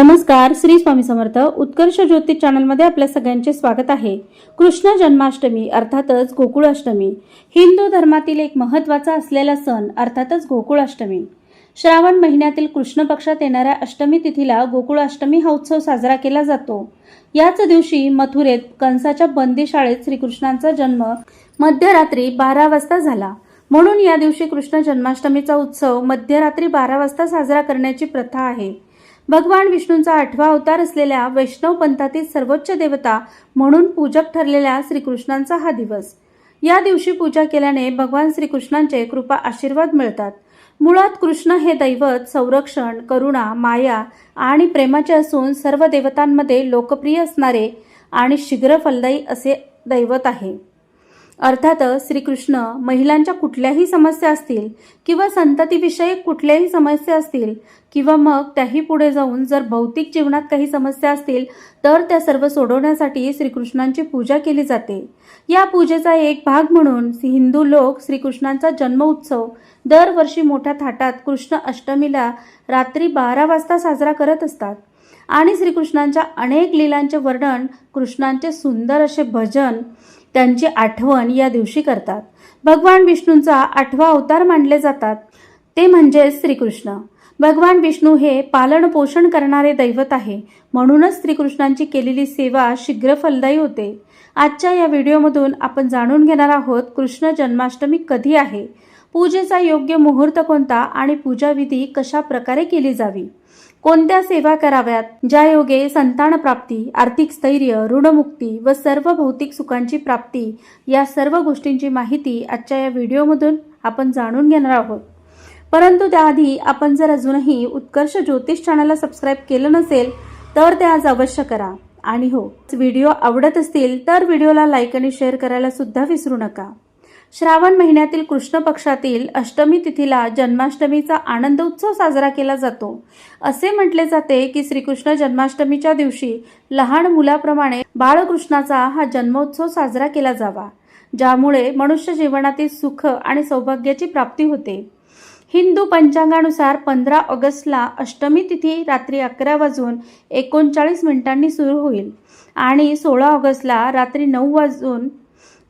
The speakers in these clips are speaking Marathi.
नमस्कार श्री स्वामी समर्थ. उत्कर्ष ज्योतिष चॅनलमध्ये आपल्या सगळ्यांचे स्वागत आहे. कृष्ण जन्माष्टमी अर्थातच गोकुळाष्टमी. हिंदू धर्मातील एक महत्त्वाचा असलेला सण अर्थातच गोकुळाष्टमी. श्रावण महिन्यातील कृष्ण पक्षात येणाऱ्या अष्टमी तिथीला गोकुळाष्टमी हा उत्सव साजरा केला जातो. याच दिवशी मथुरेत कंसाच्या बंदीशाळेत श्रीकृष्णांचा जन्म मध्यरात्री बारा वाजता झाला. म्हणून या दिवशी कृष्ण जन्माष्टमीचा उत्सव मध्यरात्री बारा वाजता साजरा करण्याची प्रथा आहे. भगवान विष्णूंचा आठवा अवतार असलेल्या वैष्णव पंथातील सर्वोच्च देवता म्हणून पूजक ठरलेल्या श्रीकृष्णांचा हा दिवस. या दिवशी पूजा केल्याने भगवान श्रीकृष्णांचे कृपा आशीर्वाद मिळतात. मुळात कृष्ण हे दैवत संरक्षण करुणा माया आणि प्रेमाचे असून सर्व देवतांमध्ये लोकप्रिय असणारे आणि शीघ्र फलदायी असे दैवत आहे. अर्थातच श्रीकृष्ण महिलांच्या कुठल्याही समस्या असतील किंवा संततीविषयक कुठल्याही समस्या असतील किंवा मग त्याही पुढे जाऊन जर भौतिक जीवनात काही समस्या असतील तर त्या सर्व सोडवण्यासाठी श्रीकृष्णांची पूजा केली जाते. या पूजेचा एक भाग म्हणून हिंदू लोक श्रीकृष्णांचा जन्म उत्सव दरवर्षी मोठ्या थाटात कृष्ण अष्टमीला रात्री बारा वाजता साजरा करत असतात. आणि श्रीकृष्णांच्या अनेक लीलांचे वर्णन कृष्णांचे सुंदर असे भजन त्यांची आठवण या दिवशी करतात. भगवान विष्णूंचा आठवा अवतार मानले जातात. ते म्हणजे श्रीकृष्ण. भगवान विष्णू हे पालन पोषण करणारे दैवत आहे. म्हणूनच श्रीकृष्णांची केलेली सेवा शीघ्र फलदायी होते. आजच्या या व्हिडिओमधून आपण जाणून घेणार आहोत कृष्ण जन्माष्टमी कधी आहे? पूजेचा योग्य मुहूर्त कोणता आणि पूजाविधी कशा प्रकारे केली जावी? कोणत्या सेवा कराव्यात? ज्या योगे संतान प्राप्ती आर्थिक स्थैर्य ऋणमुक्ती व सर्व भौतिक सुखांची प्राप्ती या सर्व गोष्टींची माहिती आजच्या या व्हिडिओमधून आपण जाणून घेणार आहोत. परंतु त्याआधी आपण जर अजूनही उत्कर्ष ज्योतिष चॅनलला सबस्क्राईब केलं नसेल तर ते आज अवश्य करा. आणि हो व्हिडिओ आवडत असतील तर व्हिडिओला लाईक आणि शेअर करायला सुद्धा विसरू नका. श्रावण महिन्यातील कृष्ण पक्षातील अष्टमी तिथीला जन्माष्टमीचा आनंद उत्सव साजरा केला जातो. असे म्हटले जाते की श्रीकृष्ण जन्माष्टमीच्या दिवशी लहान मुलाप्रमाणे बाळकृष्णाचा हा जन्मोत्सव साजरा केला जावा ज्यामुळे मनुष्य जीवनातील सुख आणि सौभाग्याची प्राप्ती होते. हिंदू पंचांगानुसार पंधरा ऑगस्टला अष्टमी तिथी रात्री अकरा वाजून एकोणचाळीस मिनिटांनी सुरू होईल आणि सोळा ऑगस्टला रात्री नऊ वाजून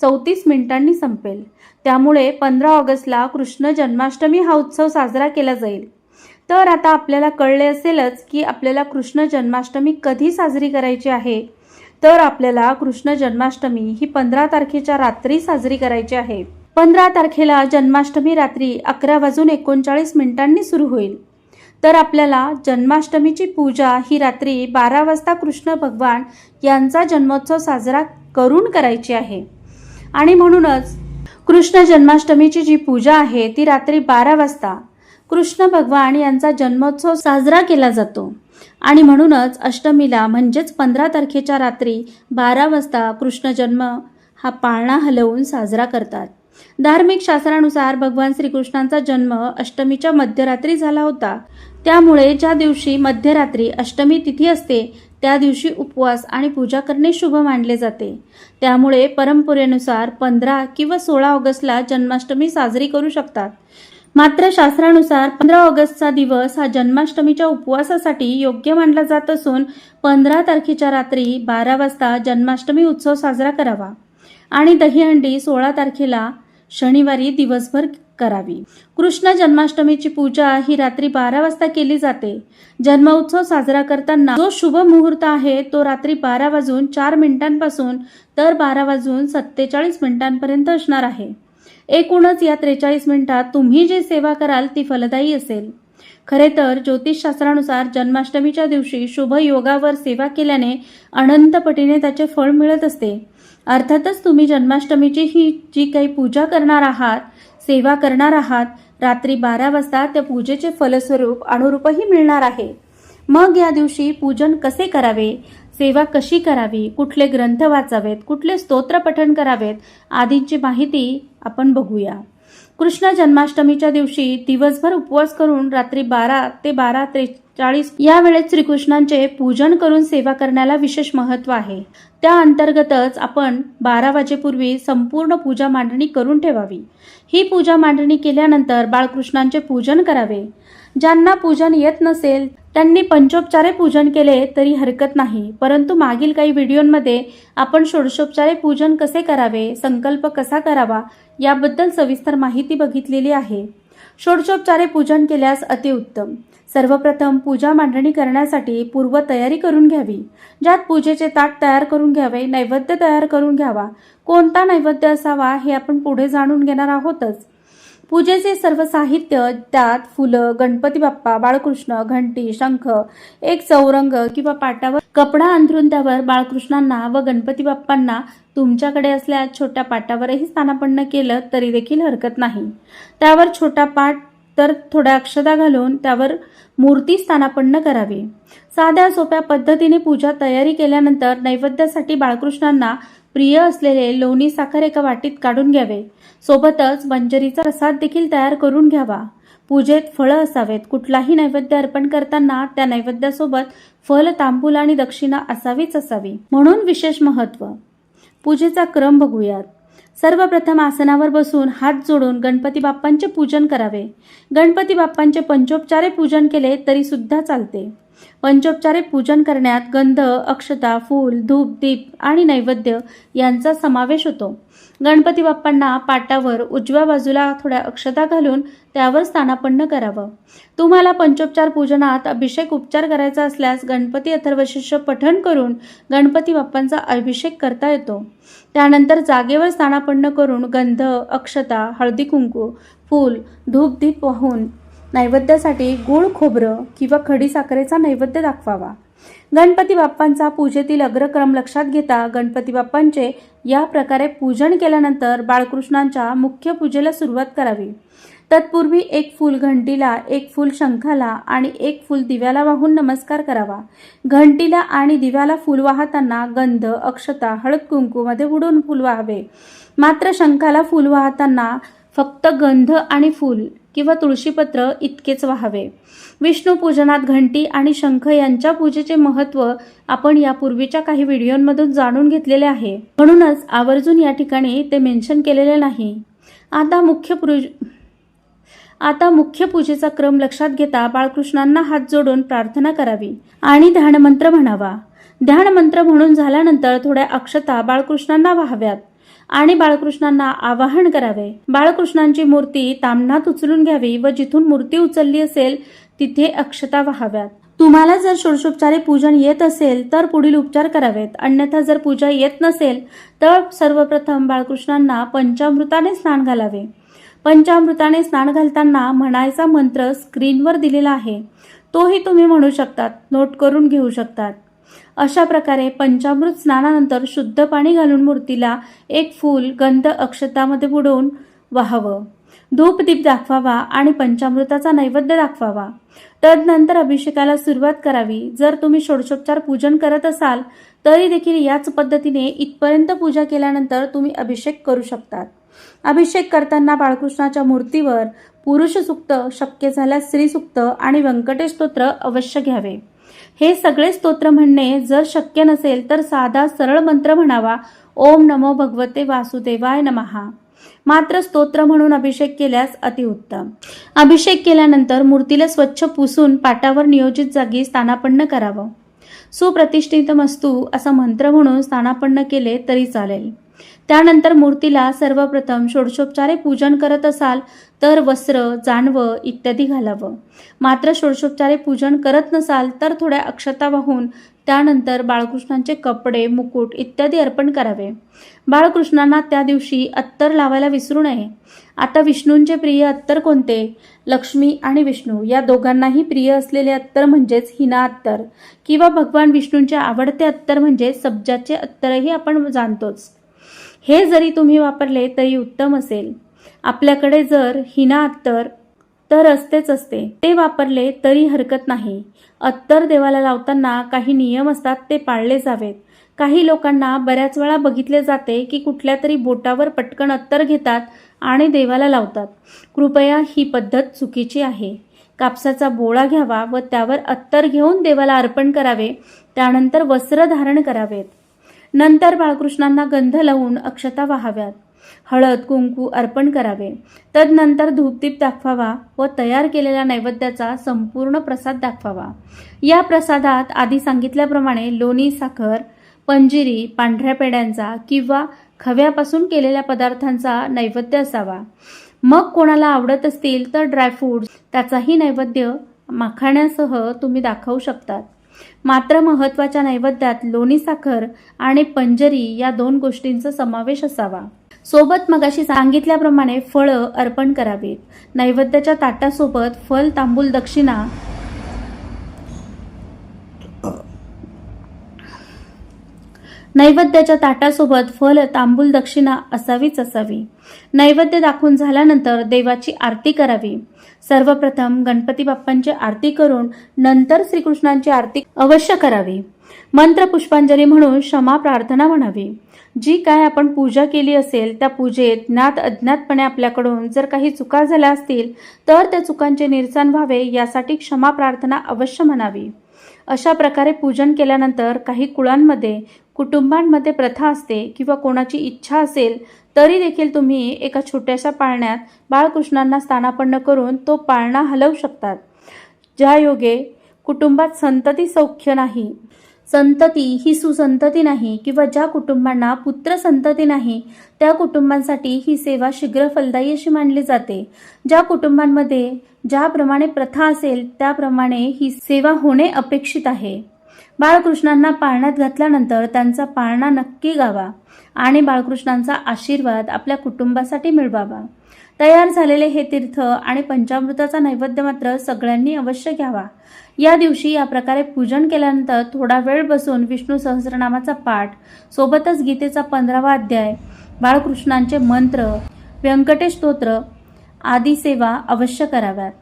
चौतीस मिनिटांनी संपेल. त्यामुळे पंधरा ऑगस्टला कृष्ण जन्माष्टमी हा उत्सव साजरा केला जाईल. तर आता आपल्याला कळले असेलच की आपल्याला कृष्ण जन्माष्टमी कधी साजरी करायची आहे? तर आपल्याला कृष्ण जन्माष्टमी ही पंधरा तारखेच्या रात्री साजरी करायची आहे. पंधरा तारखेला जन्माष्टमी रात्री अकरा वाजून एकोणचाळीस मिनिटांनी सुरू होईल. तर आपल्याला जन्माष्टमीची पूजा ही रात्री बारा वाजता कृष्ण भगवान यांचा जन्मोत्सव साजरा करून करायची आहे. आणि म्हणूनच कृष्ण जन्माष्टमीची जी पूजा आहे ती रात्री बारा वाजता कृष्ण भगवान यांचा जन्मोत्सव साजरा केला जातो. आणि म्हणूनच अष्टमीला म्हणजेच पंधरा तारखेच्या रात्री बारा वाजता कृष्ण जन्म हा पाळणा हलवून साजरा करतात. धार्मिक शास्त्रानुसार भगवान श्रीकृष्णांचा जन्म अष्टमीच्या मध्यरात्री झाला होता. त्यामुळे ज्या दिवशी मध्यरात्री अष्टमी तिथी असते त्या दिवशी उपवास आणि पूजा करणे शुभ मानले जाते. त्यामुळे परंपरेनुसार पंधरा किंवा सोळा ऑगस्टला जन्माष्टमी साजरी करू शकतात. मात्र शास्त्रानुसार पंधरा ऑगस्टचा दिवस हा जन्माष्टमीच्या उपवासासाठी योग्य मानला जात असून पंधरा तारखेच्या रात्री बारा वाजता जन्माष्टमी उत्सव साजरा करावा. आणि दहीहंडी सोळा तारखेला शनिवारी दिवसभर करावी. कृष्ण जन्माष्टमीची पूजा ही रात्री बारा वाजता केली जाते. जन्मोत्सव साजरा करताना जो शुभ मुहूर्त आहे तो रात्री बारा वाजून चार मिनिटांपासून तर बारा वाजून सत्तेचाळीस मिनिटांपर्यंत असणार आहे. एकूणच या त्रेचाळीस मिनिटात तुम्ही जी सेवा कराल ती फलदायी असेल. खरे तर ज्योतिषशास्त्रानुसार जन्माष्टमीच्या दिवशी शुभ योगावर सेवा केल्याने अनंत पटीने त्याचे फळ मिळत असते. अर्थातच तुम्ही जन्माष्टमीची ही जी काही पूजा करणार आहात सेवा करणार आहात. रात्री बारा वाजता त्या पूजेचे फलस्वरूप अनुरूपही मिळणार आहे. मग या दिवशी पूजन कसे करावे? सेवा कशी करावी? कुठले ग्रंथ वाचावेत? कुठले स्तोत्र पठण करावेत? आदींची माहिती आपण बघूया. कृष्ण जन्माष्टमीच्या दिवशी दिवसभर उपवास करून रात्री बारा ते बारा त्रेचाळीस या वेळेत श्रीकृष्णांचे पूजन करून सेवा करण्याला विशेष महत्त्व आहे. त्या अंतर्गतच आपण बारा वाजेपूर्वी संपूर्ण पूजा मांडणी करून ठेवावी. ही पूजा मांडणी केल्यानंतर बाळकृष्णांचे पूजन करावे. ज्यांना पूजन येत नसेल त्यांनी पंचोपचारे पूजन केले तरी हरकत नाही. परंतु मागील काही व्हिडिओंमध्ये आपण षोडशोपचारे पूजन कसे करावे संकल्प कसा करावा याबद्दल सविस्तर माहिती बघितलेली आहे. षोडशोपचारे पूजन केल्यास अतिउत्तम सर्वप्रथम पूजा मांडणी करण्यासाठी पूर्व तयारी करून घ्यावी. ज्यात पूजेचे ताट तयार करून घ्यावे नैवेद्य तयार करून घ्यावा. कोणता नैवेद्य असावा हे आपण पुढे जाणून घेणार आहोतच. पूजेचे सर्व साहित्य त्यात फुलं गणपती बाप्पा बाळकृष्ण घंटी शंख एक चौरंग किंवा पाटावर कपडा अंथरून त्यावर बाळकृष्णांना व गणपती बाप्पांना तुमच्याकडे असल्या छोट्या पाटावरही स्थानापन्न केलं तरी देखील हरकत नाही. त्यावर छोटा पाट तर थोड्या अक्षता घालून त्यावर मूर्ती स्थानापन्न करावी. साध्या सोप्या पद्धतीने पूजा तयारी केल्यानंतर नैवेद्यासाठी बाळकृष्णांना प्रिय असलेले लोणी साखर एका वाटीत काढून घ्यावे. सोबतच मंजरीचा प्रसाद देखील तयार करून घ्यावा. पूजेत फळं असावेत. कुठलाही नैवेद्य अर्पण करताना त्या नैवेद्यासोबत फल तांबूल आणि दक्षिणा असावीच असावी. म्हणून विशेष महत्त्व. पूजेचा क्रम बघूयात. सर्वप्रथम आसनावर बसून हात जोडून गणपती बाप्पांचे पूजन करावे. गणपती बाप्पांचे पंचोपचारे पूजन केले तरी सुद्धा चालते. पंचोपचारे पूजन करण्यात गंध अक्षता फूल धूप दीप आणि नैवेद्य यांचा समावेश होतो. गणपती बाप्पांना पाटावर उजव्या बाजूला थोड्या अक्षता घालून त्यावर स्थानापन्न करावं. तुम्हाला पंचोपचार पूजनात अभिषेक उपचार करायचा असल्यास गणपती अथर्वशिष्य पठण करून गणपती बाप्पांचा अभिषेक करता येतो. त्यानंतर जागेवर स्थानापन्न करून गंध अक्षता हळदी कुंकू फूल धूप दीप वाहून नैवेद्यासाठी गूळ खोबरं किंवा खडी साखरेचा नैवेद्य दाखवावा. गणपती बाप्पांचा पूजेतील अग्रक्रम लक्षात घेता गणपती बाप्पांचे या प्रकारे पूजन केल्यानंतर बाळकृष्णांच्या मुख्य पूजेला सुरुवात करावी. तत्पूर्वी एक फूल घंटीला एक फूल शंखाला आणि एक फूल दिव्याला वाहून नमस्कार करावा. घंटीला आणि दिव्याला फूल वाहताना गंध अक्षता हळद कुंकूमध्ये बुडून फूल वाहावे. मात्र शंखाला फूल वाहताना फक्त गंध आणि फूल किंवा तुळशीपत्र इतकेच व्हावे. विष्णू पूजनात घंटी आणि शंख यांच्या पूजेचे महत्त्व आपण यापूर्वीच्या काही व्हिडिओंमधून जाणून घेतलेले आहे. म्हणूनच आवर्जून या ठिकाणी ते मेन्शन केलेले नाही. आता मुख्य पूज आता मुख्य पूजेचा क्रम लक्षात घेता बाळकृष्णांना हात जोडून प्रार्थना करावी आणि ध्यानमंत्र म्हणावा. ध्यानमंत्र म्हणून झाल्यानंतर थोड्या अक्षता बाळकृष्णांना व्हाव्यात. आणि बाळकृष्णांना आवाहन करावे. बाळकृष्णांची मूर्ती तामणात उचलून घ्यावी व जिथून मूर्ती उचलली असेल तिथे अक्षता व्हाव्यात. तुम्हाला जर षोडशोपचारे पूजन येत असेल तर पुढील उपचार करावेत. अन्यथा जर पूजा येत नसेल तर सर्वप्रथम बाळकृष्णांना पंचामृताने स्नान घालावे. पंचामृताने स्नान घालताना म्हणायचा मंत्र स्क्रीनवर दिलेला आहे. तोही तुम्ही म्हणू शकतात नोट करून घेऊ शकतात. अशा प्रकारे पंचामृत स्नानानंतर शुद्ध पाणी घालून मूर्तीला एक फूल गंध अक्षतामध्ये बुडवून वाहावं. धूपदीप दाखवावा आणि पंचामृताचा नैवेद्य दाखवावा. तदनंतर अभिषेकाला सुरुवात करावी. जर तुम्ही षोडशोपचार पूजन करत असाल तरी देखील याच पद्धतीने इथपर्यंत पूजा केल्यानंतर तुम्ही अभिषेक करू शकतात. अभिषेक करताना बाळकृष्णाच्या मूर्तीवर पुरुष सुक्त शक्य झाल्यास स्त्री सुक्त आणि व्यंकटेश स्तोत्र अवश्य घ्यावे. हे सगळे स्तोत्र म्हणणे जर शक्य नसेल तर साधा सरळ मंत्र म्हणावा. ओम नमो भगवते वासुदेवाय नमहा. मात्र स्तोत्र म्हणून अभिषेक केल्यास अतिउत्तम अभिषेक केल्यानंतर मूर्तीला स्वच्छ पुसून पाटावर नियोजित जागी स्थानापन्न करावं. सुप्रतिष्ठितमस्तू असा मंत्र म्हणून स्थानापन्न केले तरी चालेल. त्यानंतर मूर्तीला सर्वप्रथम षोडशोपचारे पूजन करत असाल तर वस्त्र जानवं इत्यादी घालावं. मात्र षोडशोपचारे पूजन करत नसाल तर थोड्या अक्षता वाहून त्यानंतर बाळकृष्णांचे कपडे मुकुट इत्यादी अर्पण करावे. बाळकृष्णांना त्या दिवशी अत्तर लावायला विसरू नये. आता विष्णूंचे प्रिय अत्तर कोणते? लक्ष्मी आणि विष्णू या दोघांनाही प्रिय असलेले अत्तर म्हणजेच हिना अत्तर. किंवा भगवान विष्णूंचे आवडते अत्तर म्हणजे सब्जाचे अत्तरही आपण जाणतोच. हे जरी तुम्ही वापरले तरी उत्तम असेल. आपल्याकडे जर हिना अत्तर तर असतेच असते. ते वापरले तरी हरकत नाही. अत्तर देवाला लावताना काही नियम असतात ते पाळले जावेत. काही लोकांना बऱ्याच वेळा बघितले जाते की कुठल्या तरी बोटावर पटकन अत्तर घेतात आणि देवाला लावतात. कृपया ही पद्धत चुकीची आहे. कापसाचा बोळा घ्यावा व त्यावर अत्तर घेऊन देवाला अर्पण करावे. त्यानंतर वस्त्र धारण करावेत. नंतर बाळकृष्णांना गंध लावून अक्षता वाहाव्यात. हळद कुंकू अर्पण करावे. तदनंतर धूपदीप दाखवावा व तयार केलेल्या नैवेद्याचा संपूर्ण प्रसाद दाखवावा. या प्रसादात आधी सांगितल्याप्रमाणे लोणी साखर पंजिरी पांढऱ्या पेड्यांचा किंवा खव्यापासून केलेल्या पदार्थांचा नैवेद्य असावा. मग कोणाला आवडत असतील तर ड्रायफ्रूट्स त्याचाही नैवेद्य माखाण्यासह तुम्ही दाखवू शकतात. मात्र महत्त्वाच्या नैवेद्यात लोणी साखर आणि पंजरी या दोन गोष्टींचा समावेश असावा. सोबत मगाशी सांगितल्याप्रमाणे फळं अर्पण करावीत. नैवेद्याच्या ताटासोबत फल तांबूल दक्षिणा नैवेद्याच्या ताटासोबत फल तांबूल दक्षिणा असावीच असावी. नैवेद्य दाखवून झाल्यानंतर देवाची आरती करावी. सर्वप्रथम गणपती बाप्पांची आरती करून नंतर श्रीकृष्णांची आरती अवश्य करावी. मंत्र पुष्पांजली म्हणून क्षमा प्रार्थना म्हणावी. जी काय आपण पूजा केली असेल त्या पूजेत ज्ञात अज्ञातपणे आपल्याकडून जर काही चुका झाल्या असतील तर त्या चुकांचे निरसन व्हावे यासाठी क्षमा प्रार्थना अवश्य म्हणावी. अशा प्रकारे पूजन केल्यानंतर काही कुळांमध्ये कुटुंबांमध्ये प्रथा असते किंवा कोणाची इच्छा असेल तरी देखील तुम्ही एका छोट्याशा पाळण्यात बाळकृष्णांना स्थानापन्न करून तो पाळणा हलवू शकतात. ज्या योगे कुटुंबात संतती सौख्य नाही संतती ही सुसंतती नाही किंवा ज्या कुटुंबांना पुत्र संतती नाही त्या कुटुंबांसाठी ही सेवा शीघ्र फलदायी अशी मानली जाते. ज्या कुटुंबांमध्ये ज्याप्रमाणे प्रथा असेल त्याप्रमाणे ही सेवा होणे अपेक्षित आहे. बाळकृष्णांना पाळण्यात घातल्यानंतर त्यांचा पाळणा नक्की गावा आणि बाळकृष्णांचा आशीर्वाद आपल्या कुटुंबासाठी मिळवावा. तयार झालेले हे तीर्थ आणि पंचामृताचा नैवेद्य मात्र सगळ्यांनी अवश्य घ्यावा. या दिवशी या प्रकारे पूजन केल्यानंतर थोडा वेळ बसून विष्णू सहस्रनामाचा पाठ सोबतच गीतेचा पंधरावा अध्याय बाळकृष्णांचे मंत्र व्यंकटेश स्तोत्र आदी सेवा अवश्य कराव्यात.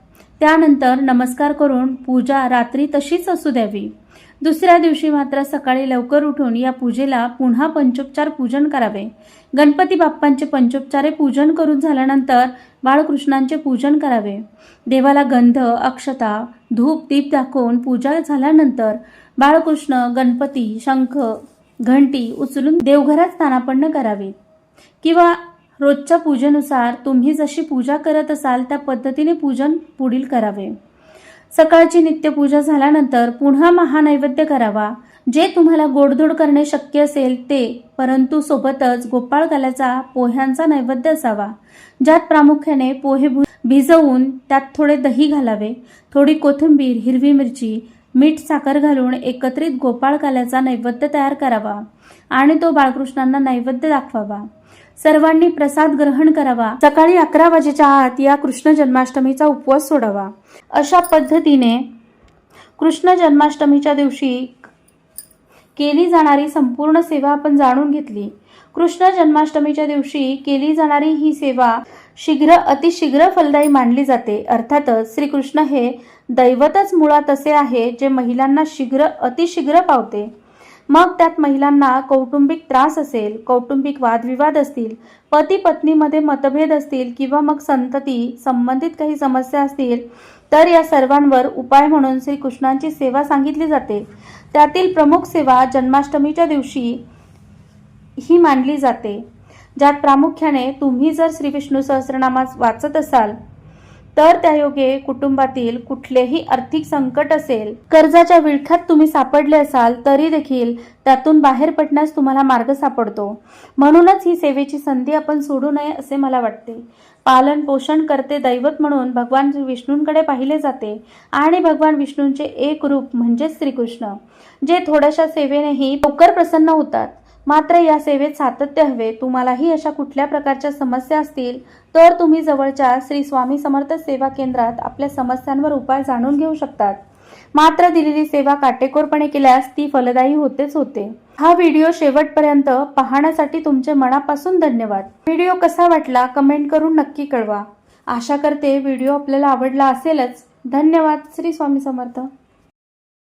त्यानंतर नमस्कार करून पूजा रात्री तशीच असू द्यावी. दुसऱ्या दिवशी मात्र सकाळी लवकर उठून या पूजेला पुन्हा पंचोपचार पूजन करावे. गणपती बाप्पांचे पंचोपचारे पूजन करून झाल्यानंतर बाळकृष्णांचे पूजन करावे. देवाला गंध अक्षता धूप दीप दाखवून पूजा झाल्यानंतर बाळकृष्ण गणपती शंख घंटी उचलून देवघरात स्थानापन्न करावी. किंवा रोजच्या पूजेनुसार तुम्ही जशी पूजा करत असाल त्या पद्धतीने पूजन पुढील करावे. सकाळची नित्यपूजा झाल्यानंतर पुन्हा महानैवेद्य करावा. जे तुम्हाला गोडधोड करणे शक्य असेल ते परंतु सोबतच गोपाळकाल्याचा पोह्यांचा नैवेद्य असावा. ज्यात प्रामुख्याने पोहे भु- भिजवून त्यात थोडे दही घालावे. थोडी कोथिंबीर हिरवी मिरची मीठ साखर घालून एकत्रित गोपाळकाल्याचा नैवेद्य तयार करावा. आणि तो बाळकृष्णांना नैवेद्य दाखवावा. सर्वांनी प्रसाद ग्रहण करावा. सकाळी अकरा वाजेच्या आत या कृष्ण जन्माष्टमीचा उपवास सोडावा. अशा पद्धतीने कृष्ण जन्माष्टमीच्या दिवशी केली जाणारी संपूर्ण सेवा आपण जाणून घेतली. कृष्ण जन्माष्टमीच्या दिवशी केली जाणारी ही सेवा शीघ्र अतिशीघ्र फलदायी मानली जाते. अर्थातच श्रीकृष्ण हे दैवतच मुळात असे आहे जे महिलांना शीघ्र अतिशीघ्र पावते. मग त्यात महिलांना कौटुंबिक त्रास असेल कौटुंबिक वादविवाद असतील पती पत्नीमध्ये मतभेद असतील किंवा मग संतती संबंधित काही समस्या असतील तर या सर्वांवर उपाय म्हणून श्रीकृष्णांची सेवा सांगितली जाते. त्यातील प्रमुख सेवा जन्माष्टमीच्या दिवशी ही मानली जाते. ज्यात प्रामुख्याने तुम्ही जर श्री विष्णू सहस्रनामा वाचत असाल तर त्या योगे कुटुंबातील कुठलेही आर्थिक संकट असेल कर्जाच्या विळख्यात तुम्ही सापडले असाल तरी देखील त्यातून बाहेर पडण्यास तुम्हाला मार्ग सापडतो. म्हणूनच ही सेवेची संधी आपण सोडू नये असे मला वाटते. पालन पोषण करते दैवत म्हणून भगवान विष्णूंकडे पाहिले जाते आणि भगवान विष्णूंचे एक रूप म्हणजे श्रीकृष्ण जे थोड्याशा सेवेनेही लवकर प्रसन्न होतात. मात्र या सेवेत सातत्य हवे तुम्हालाही अशा कुठल्या प्रकारच्या समस्या असतील तर तुम्ही जवळच्या श्री स्वामी समर्थ सेवा केंद्रात आपल्या समस्यांवर उपाय जाणून घेऊ शकतात. मात्र दिलेली सेवा काटेकोरपणे केल्यास ती फलदायी होतेच होते. हा व्हिडिओ शेवटपर्यंत पाहण्यासाठी तुमचे मनापासून धन्यवाद. व्हिडिओ कसा वाटला कमेंट करून नक्की कळवा. आशा करते व्हिडिओ आपल्याला आवडला असेलच. धन्यवाद श्री स्वामी समर्थ.